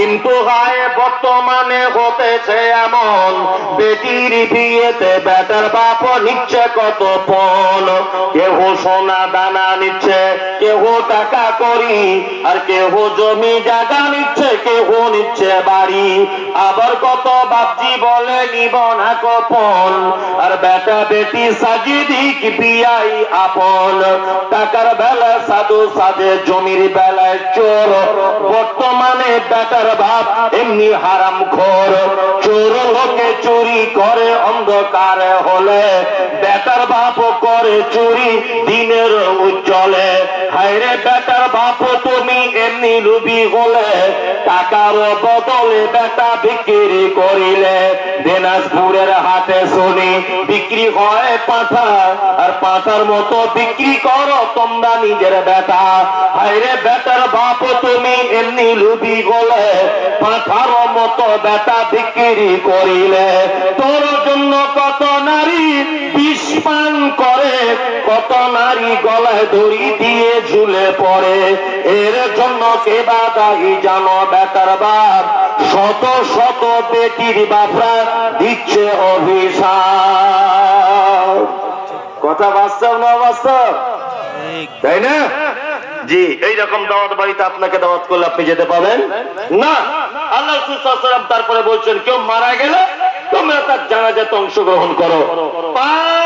কিন্তু হায়, বর্তমানে হতেছে এমন। বেটির বিয়েতে বেটার বাপ নিচ্ছে কত পণ কেহ সোনা দানা নিচ্ছে, কেহ টাকা করি আর কেহ জমি জায়গা নিচ্ছে, কেহ নিচ্ছে বাড়ি। আবার কত বাপজি বলে, নিব না কপন। আর বেটা বেটি সাজি দিক বিয়াই আপন। টাকার বেলা সাধু সাধে, জমির বেলায় চোর। বর্তমানে বেটার ভাব এমনি হারাম খোর। চোর লোকে চুরি করে, অন্ধকারে হলে বেটার বাপ করে চুরি দিনের উজ্জ্বলে। হাইরে বেটার বাপ, তুমি এমনি লুবি হলে, টাকার বদলে বেটা বিক্রি করিলে। দিনাজপুরের হাটে শুনি বিক্রি হয় পাঁঠা। আর পাঁঠার মতো বিক্রি করো তোমরা নিজের বেটা হায়রে বেটার বাপ, তুমি এমনি লুবি গলে। পাঁঠার মতো বেটা বিক্রি করিলে। তোর জন্য কত নারী বিষ করে, কত নারী গলায় দড়ি দিয়ে ঝুলে পড়ে। এর জন্য কে বা দায়ী জানো বেটার বাপ? শত শত বেটির বাপরা দিচ্ছে অভিশাপ। কথা বাস্তব না বাস্তব তাই না? জি এইরকম দাওয়াত বাড়িতে আপনাকে দাওয়াত করলে আপনি যেতে পাবেন না। আল্লাহ তারপরে বলছেন, কেউ মারা গেলে তোমরা তার জানাজাতে অংশগ্রহণ করো। পা-